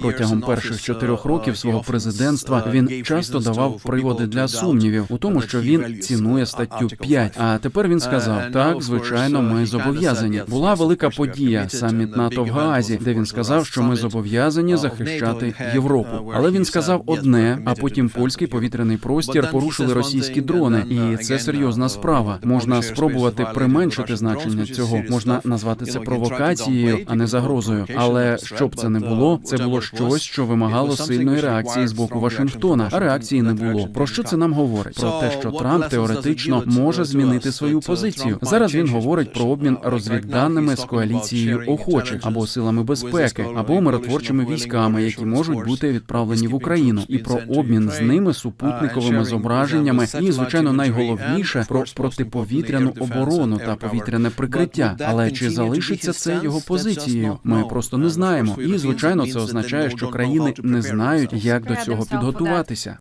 Протягом перших чотирьох років свого президентства він часто давав приводи для сумнівів у тому, що він цінує статтю 5. А тепер він сказав: так, звичайно, ми зобов'язані. Була велика подія саміт НАТО в Гаазі, де він сказав, що ми зобов'язані захищати Європу. Але він сказав одне, а потім польський повітряний простір порушили російські дрони, і це серйозна справа. Можна спробувати применшити значення цього. Можна назвати це провокацією, а не загрозою. Але щоб це не було, це було щось, що вимагало сильної реакції з боку Вашингтона. А реакції не було. Про що це нам говорить? Про те, що Трамп теоретично може змінити свою позицію. Зараз він говорить про обмін розвідданими з коаліцією охочих або силами безпеки, або миротворчими військами, які можуть бути відправлені в Україну, і про обмін з ними супутниковими зображеннями, і звичайно найголовніше про протиповітряну оборону та повітряне прикриття. Але чи залишиться це його позицією? Ми просто не знаємо. І звичайно, це означає, що країни не знають, як до цього підготуватися.